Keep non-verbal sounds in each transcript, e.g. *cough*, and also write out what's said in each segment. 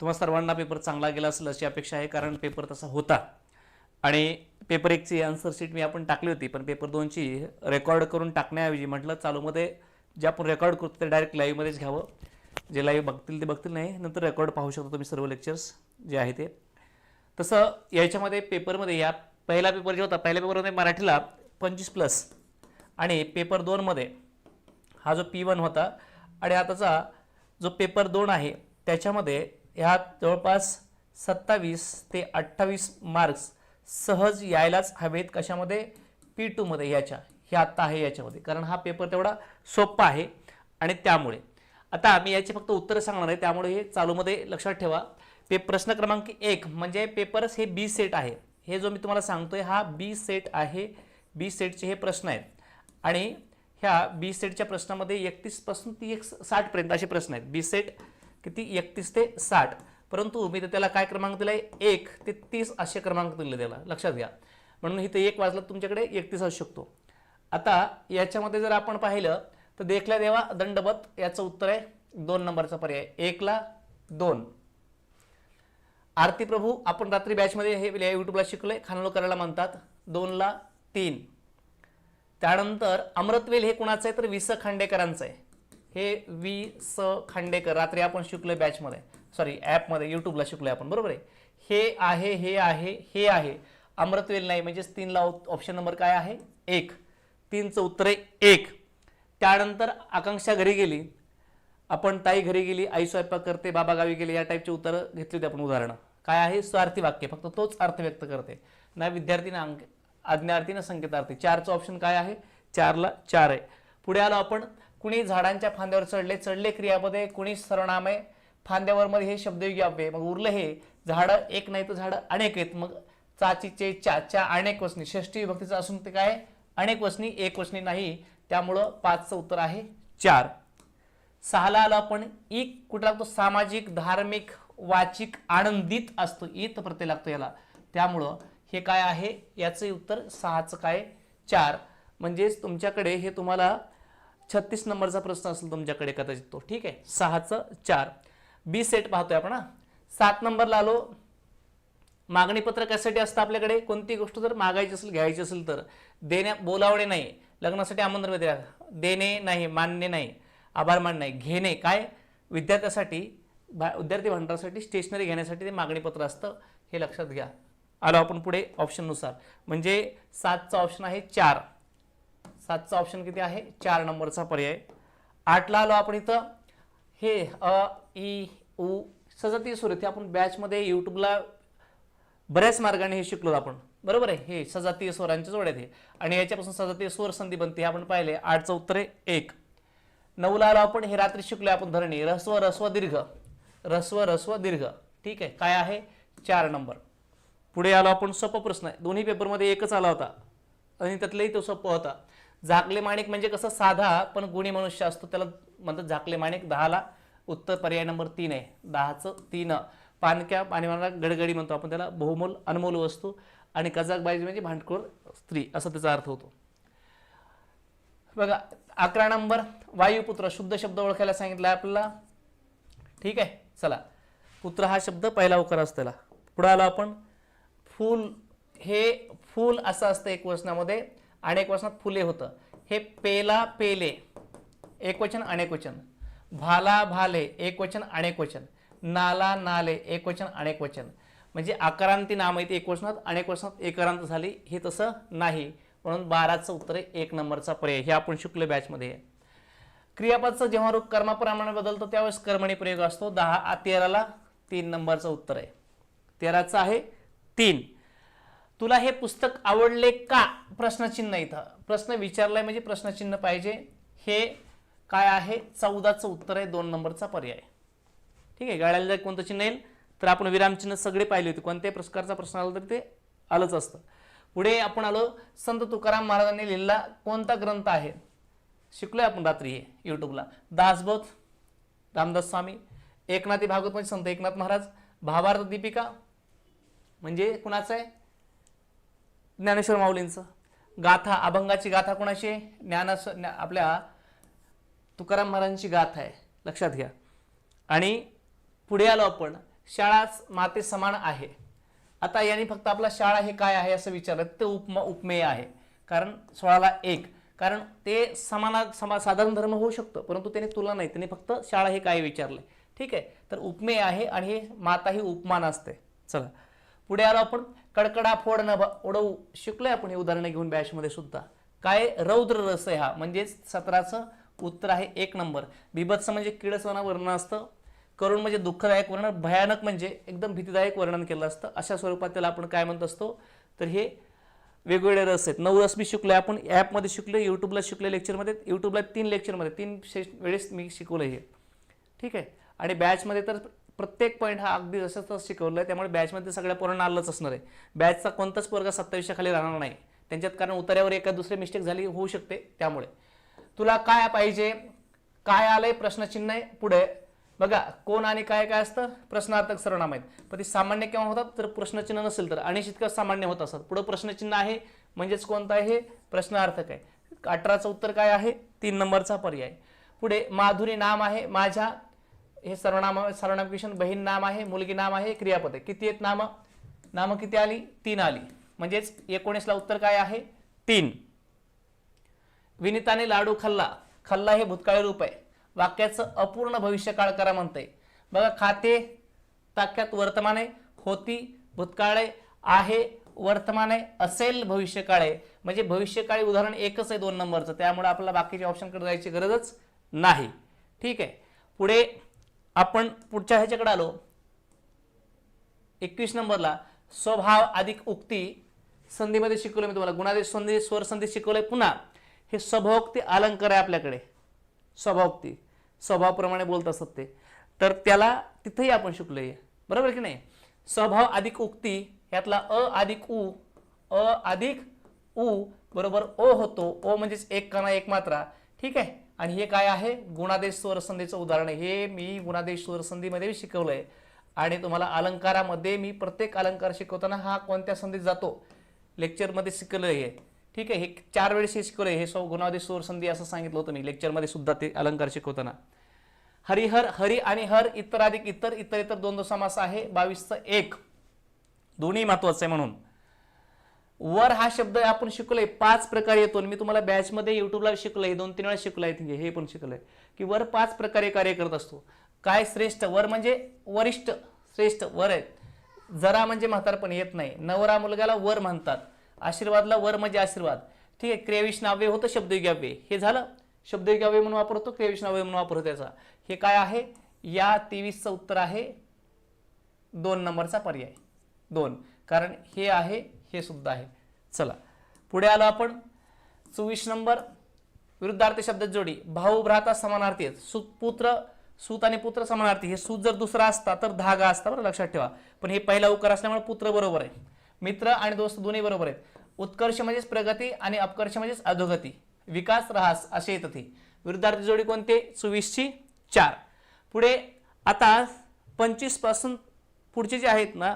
तुम्हा सर्वांना पेपर चांगला गेला असेल अशी अपेक्षा आहे कारण पेपर तसा होता. आणि पेपर एकची आन्सर शीट मी आपण टाकली होती पण पेपर दोनची रेकॉर्ड करून टाकण्याऐवजी म्हटलं चालूमध्ये जे आपण रेकॉर्ड करतो ते डायरेक्ट लाईव्हमध्येच घ्यावं. जे लाईव्ह बघतील ते बघतील नाही नंतर रेकॉर्ड पाहू शकता तुम्ही सर्व लेक्चर्स जे आहे ते. तसं याच्यामध्ये पेपरमध्ये या पहिला पेपर जो होता पहिल्या पेपरमध्ये मराठीला पंचवीस प्लस आणि पेपर दोनमध्ये हा जो पी वन होता आणि आताचा जो पेपर दोन आहे त्याच्यामध्ये ह्यात जवळपास सत्तावीस ते अठ्ठावीस मार्क्स सहज यायलाच हवेत कशामध्ये? पी टूमध्ये याच्या. हे आत्ता आहे याच्यामध्ये. कारण हा पेपर तेवढा सोप्पा आहे. आणि त्यामुळे. आता मी याचे फक्त उत्तरं सांगणार आहे. त्यामुळे हे चालूमध्ये लक्षात ठेवा. पे प्रश्न क्रमांक एक म्हणजे पेपर्स हे बी सेट आहे. हे जो मी तुम्हाला सांगतोय हा बी सेट आहे. बी सेटचे हे प्रश्न आहेत. आणि ह्या बी सेटच्या प्रश्नामध्ये एकतीसपासून ती एक साठपर्यंत असे प्रश्न आहेत. बी सेट किती? एकतीस ते साठ. परंतु मी तर त्याला काय क्रमांक दिला आहे एक ते तीस असे क्रमांक दिले त्याला. लक्षात घ्या. म्हणून इथे एक वाजला तुमच्याकडे एकतीस असू शकतो. आता याच्यामध्ये जर आपण पाहिलं तर देखल्या देवा दंडवत याचं उत्तर आहे दोन नंबरचा पर्याय. एकला दोन. आरती प्रभू आपण रात्री बॅचमध्ये हे यूट्यूबला शिकलोय खानलो करायला म्हणतात दोनला तीन. त्यानंतर अमृतवेल हे कुणाचं आहे? तर वि स खांडेकरांचं आहे. हे वी स खांडेकर रात्री आपण शिकलो बॅचमध्ये सॉरी ॲपमध्ये यूट्यूबला शिकलो आपण बरोबर आहे? हे आहे हे आहे हे आहे. अमृतवेल नाही म्हणजेच तीनला ऑप्शन नंबर काय आहे? एक. तीनचं उत्तर आहे एक. त्यानंतर आकांक्षा घरी गेली. आपण ताई घरी गेली आई स्वयंपाक करते बाबा गावी गेले या टाईपची उत्तरं घेतली होती आपण उदाहरणं. काय आहे? स्वार्थी वाक्य. फक्त तोच अर्थ व्यक्त करते. ना विद्यार्थी ना अंक आज्ञार्थी ना संकेतार्थी. चारचं ऑप्शन काय आहे? चारला चार आहे. पुढे आलो आपण. कुणी झाडांच्या फांद्यावर चढले चढले क्रियामध्ये कुणी सर्वनाम आहे फांद्यावर मध्ये हे शब्दयोगी अव्यय मग उरलं हे. झाडं एक नाही तर झाडं अनेक आहेत. मग चाचीचे चा चा अनेक वचनी षष्टी विभक्तीचं असून ते काय? अनेक वचनी एक वचनी नाही. त्यामुळं पाचचं उत्तर आहे चार. सहाला आलो आपण. ई कुठं लागतो? सामाजिक धार्मिक वाचिक आनंदित असतो. ईत प्रत्यय लागतो याला. त्यामुळं हे काय आहे? याचं उत्तर सहाचं काय? चार. म्हणजेच तुमच्याकडे हे तुम्हाला छत्तीस नंबरचा प्रश्न असेल तुमच्याकडे कदाचित तो. ठीक आहे? सहाचं चार. बी सेट पाहतोय आपण सात नंबरला आलो मागणी पत्र कशासाठी असतं आपल्याकडे? कोणती गोष्ट जर मागायची असेल घ्यायची असेल तर. देण्या बोलावणे नाही. लग्नासाठी आमंत्रण मित्र देणे नाही मानणे नाही आभार मानणे नाही. घेणे काय? विद्यार्थ्यासाठी भा विद्यार्थी भांडारासाठी स्टेशनरी घेण्यासाठी ते मागणीपत्र असतं. हे लक्षात घ्या. आलो आपण पुढे ऑप्शननुसार म्हणजे सातचा ऑप्शन आहे चार. सातचा ऑप्शन किती आहे? चार नंबरचा पर्याय. आठला आलो आपण इथं. हे अ ई उ सजती सुरू आपण बॅचमध्ये यूट्यूबला बऱ्याच मार्गाने हे शिकलो आपण. बरोबर आहे? हे सजातीय स्वरांच्या जोड्यात हे. आणि याच्यापासून सजातीय स्वर संधी बनते हे आपण पाहिले. आठचं उत्तर आहे एक. नऊला आलो आपण. हे रात्री शिकलोय आपण धरणी. रस्व रस्व दीर्घ. रस्व रस्व दीर्घ. ठीक आहे? काय आहे? चार नंबर. पुढे आलो आपण. सोपा प्रश्न आहे. दोन्ही पेपरमध्ये एकच आला होता. आणि त्यातलाही तो सोपा होता. झाकले माणिक म्हणजे कसं साधा पण गुणी मनुष्य असतो त्याला म्हणतात झाकले माणिक दहाला. उत्तर पर्याय नंबर तीन आहे. दहाचं तीन. पानक्या पाणीमानाला गडगडी म्हणतो आपण त्याला. बहुमोल अनमोल वस्तू आणि कजाकबाजी म्हणजे भांडखोर स्त्री असा त्याचा अर्थ होतो. बघा अकरा नंबर वायुपुत्र. शुद्ध शब्द ओळखायला सांगितला आपल्याला. ठीक आहे चला. पुत्र हा शब्द पहिला उकार असतो त्याला. पुढे आलो आपण. फूल हे फूल असं असतं एक वचनामध्ये. अनेक वचनात फुले होतं. हे पेला पेले एकवचन अनेकवचन भाला भाले एकवचन अनेकवचन अनेक नाला नाले एकवचन अनेकवचन अनेक म्हणजे अकारांती नाम आहे एक एकवचनात अनेक एकरांत झाली. हे तसं नाही. म्हणून बाराचं उत्तर आहे एक नंबरचा पर्याय. हे आपण शुक्ल बॅचमध्ये आहे क्रियापदचं जेव्हा रूप कर्माप्रमाणे बदलतो त्यावेळेस कर्मणी प्रयोग असतो. दहा तेराला तीन नंबरचं उत्तर आहे. तेराचं आहे तीन. तुला हे पुस्तक आवडले का? प्रश्नचिन्ह इथं. प्रश्न विचारलाय म्हणजे प्रश्नचिन्ह पाहिजे. हे काय आहे? चौदाचं उत्तर आहे. दोन नंबरचा पर्याय. ठीक आहे? गाड्याला जर कोणतं चिन्ह येईल तर आपण विरामचिन्ह सगळे पाहिले होते. कोणत्याही प्रकारचा प्रश्न आला तरी ते आलंच असतं. पुढे आपण आलो संत तुकाराम महाराजांनी लिहिलेला कोणता ग्रंथ आहे? शिकलोय आपण रात्री हे यूट्यूबला दासबोध रामदास स्वामी एकनाथी भागवत म्हणजे संत एकनाथ महाराज भावार्थ दीपिका म्हणजे कुणाचं आहे? ज्ञानेश्वर माऊलींचं. गाथा अभंगाची गाथा कोणाची आहे? ज्ञानास आपल्या तुकाराम महाराजांची गाथा आहे. लक्षात घ्या. आणि पुढे आलो आपण शाळाच माते समान आहे. आता यांनी फक्त आपला शाळा हे काय आहे असं विचारलं ते उपमा उपमेय आहे. कारण सोळाला एक. कारण ते समाना समा साधारण धर्म होऊ शकतं परंतु त्याने तुला नाही. त्याने फक्त शाळा हे काय विचारलंय. ठीक आहे? तर उपमेय आहे आणि हे माता ही उपमान असते. चला. पुढे आलो आपण कडकडा फोड न उडवू शिकलोय आपण हे उदाहरणं घेऊन बॅचमध्ये सुद्धा. काय रौद्र रस आहे हा? म्हणजेच सतराचं उत्तर आहे एक नंबर. बिभत्स म्हणजे किडसवाना वर्णन असतं. करुण म्हणजे दुःखदायक वर्णन. भयानक म्हणजे एकदम भीतीदायक वर्णन केलं असतं. अशा स्वरूपात त्याला आपण काय म्हणत असतो? तर हे वेगवेगळे रस आहेत. नऊ रस मी शिकलोय. आपण ॲपमध्ये शिकलो यूट्यूबला शिकलोय लेक्चरमध्ये. यूट्यूबला तीन लेक्चरमध्ये तीन वेळेस मी शिकवलं हे. ठीक आहे? आणि बॅचमध्ये तर प्रत्येक पॉईंट हा अगदी जसं तसं शिकवलं आहे त्यामुळे बॅचमध्ये सगळ्या पोरांना आलंच असणार आहे. बॅचचा कोणताच पोरगा सत्तावीसच्या खाली राहणार नाही. त्यांच्यात कारण उतार्यावर एका दुसरी मिस्टेक झाली होऊ शकते. त्यामुळे. तुला काय पाहिजे? काय आलंय? प्रश्नचिन्ह आहे. पुढे. बघा कोण आणि काय काय असतं? प्रश्नार्थक सर्वनाम आहेत. पण ती सामान्य केव्हा होतात? तर प्रश्नचिन्ह नसेल तर. आणि किंवा सामान्य होत असतात पुढं प्रश्नचिन्ह आहे. म्हणजेच कोणतं आहे? प्रश्नार्थक आहे. अठराचं उत्तर काय आहे? तीन नंबरचा पर्याय. पुढे माधुरी नाम आहे. माझ्या हे सर्वनाम सर्वनाम किशन बहीण नाम आहे मुलगी नाम आहे क्रियापद. आहे किती आहेत नामं? नामं किती आली? तीन आली. म्हणजेच एकोणीसला उत्तर काय आहे? तीन. विनिताने लाडू खाल्ला. खाल्ला हे भूतकाळी रूप आहे. वाक्याचं अपूर्ण भविष्यकाळ करा म्हणते बघा खाते ताक्यात वर्तमान आहे होती भूतकाळे आहे वर्तमान आहे असेल भविष्यकाळ. आहे म्हणजे भविष्यकाळी उदाहरण एकच आहे दोन नंबरचं. त्यामुळे आपल्याला बाकीच्या ऑप्शनकडे जायची गरजच नाही. ठीक आहे. पुढे आपण पुढच्या ह्याच्याकडे आलो. एकवीस नंबरला स्वभाव अधिक उक्ती संधीमध्ये शिकवलं मी तुम्हाला. गुणादेश संधी स्वर संधी शिकवलंय पुन्हा. हे स्वभावोक्ती अलंकार आहे आपल्याकडे. स्वभावोक्ती. स्वभावप्रमाणे बोलत असत ते. तर त्याला तिथेही आपण शिकलोय. बरोबर की नाही? स्वभाव अधिक उक्ती यातला अ अधिक उ अ अधिक उ बरोबर ओ होतो. ओ म्हणजेच एक कणा एक मात्रा. ठीक आहे? आणि हे काय आहे? गुणादेश स्वरसंधीचं उदाहरण आहे. हे मी गुणादेश स्वरसंधीमध्ये आहे आणि तुम्हाला अलंकारामध्ये मी प्रत्येक अलंकार शिकवताना हा कोणत्या संधीत जातो? लेक्चरमध्ये शिकलं हे. ठीक आहे? हे चार वेळेस हे शिकवलं हे सौ गुणादेश स्वरसंधी असं सांगितलं होतं मी. लेक्चरमध्ये सुद्धा ते अलंकार शिकवताना. हरिहर हरी आणि हर इतर अधिक इतर इतर इतर दोन समास आहे. बावीसचं एक. दोन्ही महत्वाचं आहे म्हणून. वर हा शब्द आपण शिकलोय पाच प्रकारे येतो. मी तुम्हाला बॅचमध्ये युट्यूबला शिकलोय दोन तीन वेळा शिकलोय हे पण शिकलोय. की वर पाच प्रकारे कार्य करत असतो. काय श्रेष्ठ? वर म्हणजे वरिष्ठ श्रेष्ठ वर आहेत. जरा म्हणजे म्हातारपण येत नाही. नवरा मुलगाला वर म्हणतात. आशीर्वादला वर म्हणजे आशीर्वाद. ठीक आहे क्रियाविष्णाव्य होतं शब्दयुगाव्य. हे झालं? शब्दयुगाव्य म्हणून वापरतो नावे म्हणून वापरतो त्याचा. हे काय आहे? या तेवीसचं उत्तर आहे. दोन नंबरचा पर्याय. दोन. कारण हे आहे हे सुद्धा आहे. चला पुढे आलो आपण. चोवीस नंबर विरुद्धार्थी शब्द जोडी. भाऊ भ्राता समानार्थी आहेत. सूत पुत्र सूत आणि पुत्र समानार्थी. हे सूत जर दुसरा असता तर धागा असता बरं लक्षात ठेवा. पण हे पहिला उकार असल्यामुळे पुत्र बरोबर आहे. मित्र आणि दोस्त दोन्ही बरोबर आहेत. उत्कर्ष म्हणजेच प्रगती आणि अपकर्ष म्हणजेच अधोगती. विकास रहास असे येतं ते. विरुद्धार्थी जोडी कोणते? चोवीसची चार. पुढे आता पंचवीसपासून पुढचे जे आहेत ना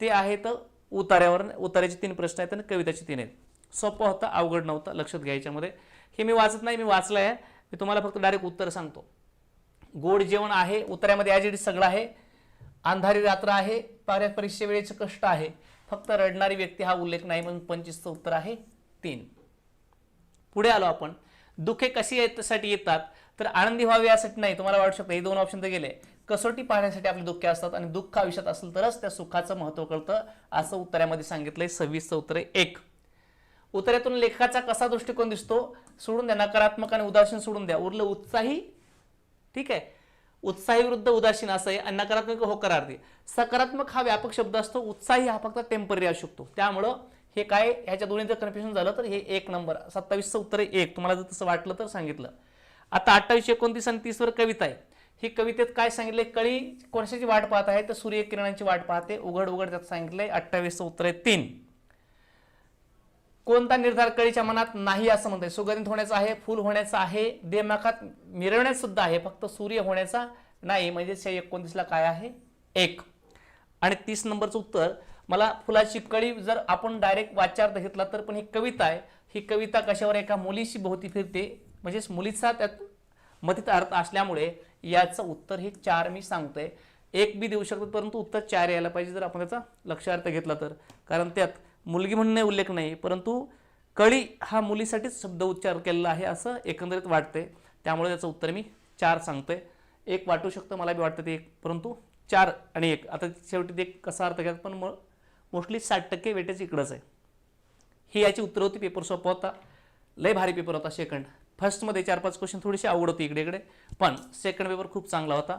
ते आहेत उतार्यावर उतार्याचे तीन प्रश्न आहेत आणि कविताचे तीन आहेत. सोपं होतं अवघड नव्हतं लक्षात घ्यायच्यामध्ये हे मी वाचत नाही मी वाचलं आहे मी तुम्हाला फक्त डायरेक्ट उत्तर सांगतो. गोड जेवण आहे उतार्यामध्ये ॲज सगळं आहे. अंधारी रात्र आहे पाऱ्या परीक्षे वेळेचं कष्ट आहे. फक्त रडणारी व्यक्ती हा उल्लेख नाही म्हणून पंचवीसचं उत्तर आहे तीन. पुढे आलो आपण. दुःखे कशी यासाठी येतात? तर आनंदी व्हावे यासाठी नाही. तुम्हाला वाटू शकतं हे दोन ऑप्शन तर गेले. कसोटी पाहण्यासाठी आपले दुःखे असतात आणि दुःख आयुष्यात असेल तरच त्या सुखाचं महत्त्व कळतं असं उत्तरामध्ये सांगितलंय सव्वीसचं उत्तर एक. उत्तरातून लेखकाचा कसा दृष्टिकोन दिसतो? सोडून द्या नकारात्मक आणि उदासीन सोडून द्या. उरलं उत्साही ठीक आहे? उत्साही विरुद्ध उदासीन असं आहे आणि नकारात्मक होकारार्थी सकारात्मक हा व्यापक शब्द असतो उत्साही हा फक्त टेंपररी असू शकतो. त्यामुळं हे काय ह्याच्या दोन्ही जर कन्फ्युजन झालं तर हे एक नंबर. सत्तावीसचं उत्तर एक. तुम्हाला जर तसं वाटलं तर सांगितलं. आता अठ्ठावीस एकोणतीस आणि तीसवर कविता आहे. ही कवितेत काय सांगितले कळी कोणाची वाट पाहत आहे? तर सूर्यकिरणांची वाट पाहते. उघड उघड त्यात सांगितलंय. अठ्ठावीसचं उत्तर आहे तीन. कोणता निर्धार कळीच्या मनात नाही असं म्हणतंय? सुगंधित होण्याचा आहे फुल होण्याचा आहे देमाखात मिरवण्यात सुद्धा आहे. फक्त सूर्य होण्याचा नाही म्हणजे एकोणतीसला काय आहे? एक. आणि तीस नंबरचं उत्तर मला फुलाची कळी जर आपण डायरेक्ट वाच्यार्थ घेतला तर पण ही कविता आहे. ही कविता कशावर एका मुलीशी भोवती फिरते. म्हणजेच मुलीचा त्यात मथित अर्थ असल्यामुळे याचं उत्तर हे चार मी सांगतोय. एक बी देऊ शकतात परंतु उत्तर चार यायला पाहिजे जर आपण त्याचा लक्षार्थ घेतला तर. कारण त्यात मुलगी म्हणून नाही उल्लेख नाही परंतु कळी हा मुलीसाठीच शब्द उच्चार केलेला आहे असं एकंदरीत वाटते त्यामुळे त्याचं उत्तर मी चार सांगतोय. एक वाटू शकतं मला बी वाटतं ते एक परंतु चार आणि एक. आता शेवटी ते कसा अर्थ घ्यायचा पण मोस्टली साठ टक्के वेटेज इकडंच आहे. ही याची उत्तर होती पेपर सोपा होता. लय भारी पेपर होता सेकंड फर्स्टमध्ये चार पाच क्वेश्चन थोडीशी आवड होती इकडे इकडे पण सेकंड पेपर खूप चांगला होता.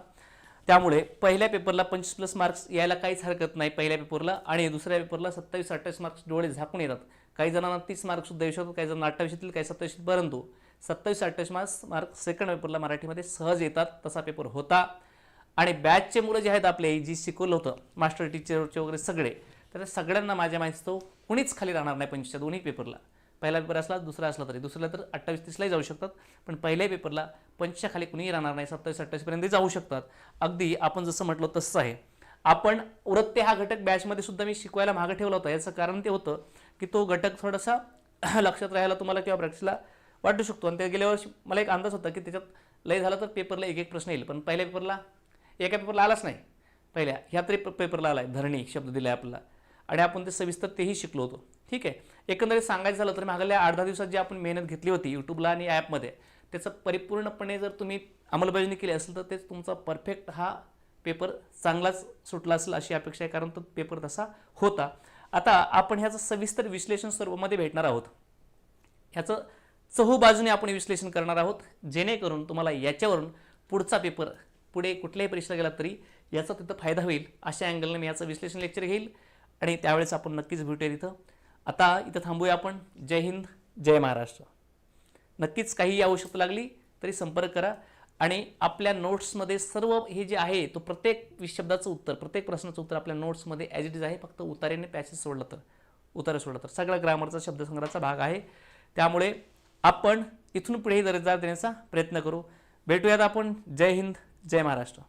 त्यामुळे पहिल्या पेपरला पंचवीस प्लस मार्क्स यायला काहीच हरकत नाही पहिल्या पेपरला आणि दुसऱ्या पेपरला सत्तावीस अठ्ठावीस मार्क्स डोळे झाकून येतात. काही जणांना तीस मार्क्ससुद्धा येऊ शकतात काही जणांना अठ्ठावीस येतील काही सत्तावीस परंतु सत्तावीस अठ्ठावीस मार्क्स मार्क्स सेकंड पेपरला मराठीमध्ये सहज येतात तसा पेपर होता. आणि बॅचचे मुलं जे आहेत आपले जी शिकवलं होतं मास्टर टीचरचे वगैरे सगळे तर सगळ्यांना माझ्या माहिती कुणीच खाली राहणार नाही पंचवीसच्या दोन्ही पेपरला पहिला पेपर असला दुसरा असला तरी. दुसऱ्याला तर अठ्ठावीस तीसलाही जाऊ शकतात पण पहिल्या पेपरला पंचच्या खाली कुणीही राहणार नाही सत्तावीस अठ्ठावीसपर्यंत जाऊ शकतात. अगदी आपण जसं म्हटलं तसं आहे. आपण उरत्ते हा घटक बॅचमध्ये सुद्धा मी शिकवायला मागं ठेवला होता. याचं कारण ते होतं की तो घटक थोडासा *clears throat* लक्षात राहायला तुम्हाला किंवा प्रॅक्टिसला वाटू शकतो. आणि ते गेल्या वर्षी मला एक अंदाज होता की त्याच्यात लय झालं तर पेपरला एक एक प्रश्न येईल. पण पहिल्या पेपरला एका पेपरला आलाच नाही. पहिल्या ह्या तरी पेपरला आला आहे धरणी शब्द दिला आपल्याला. आणि आपण ते सविस्तर तेही शिकलो होतो. ठीक आहे? एकंदरीत सांगायचं झालं तर मागल्या आठ दहा दिवसात जी आपण मेहनत घेतली होती यूट्यूबला आणि ॲपमध्ये त्याचं परिपूर्णपणे जर तुम्ही अंमलबजावणी केली असेल तर तेच तुमचा परफेक्ट हा पेपर चांगलाच सुटला असेल अशी अपेक्षा आहे कारण तो पेपर तसा होता. आता आपण ह्याचं सविस्तर विश्लेषण स्वरूपामध्ये भेटणार आहोत. ह्याचं चहू बाजूने आपण विश्लेषण करणार आहोत जेणेकरून तुम्हाला याच्यावरून पुढचा पेपर पुढे कुठल्याही परीक्षा गेला तरी याचा तिथं फायदा होईल अशा अँगलने मी याचं विश्लेषण लेक्चर घेईल. आणि त्यावेळेस आपण नक्कीच भेटूया इथं. आता इथं थांबूया आपण. जय हिंद जय महाराष्ट्र. नक्कीच काही आवश्यकता लागली तरी संपर्क करा. आणि आपल्या नोट्समध्ये सर्व हे जे आहे तो प्रत्येक शब्दाचं उत्तर प्रत्येक प्रश्नाचं उत्तर आपल्या नोट्समध्ये ॲज इट इज आहे. फक्त उतारेने पॅसेज सोडलं तर उतारे सोडलं तर. सगळा ग्रामरचा शब्दसंग्रहाचा भाग आहे. त्यामुळे आपण इथून पुढेही दर्जा देण्याचा प्रयत्न करू. भेटूयात आपण. जय हिंद जय महाराष्ट्र.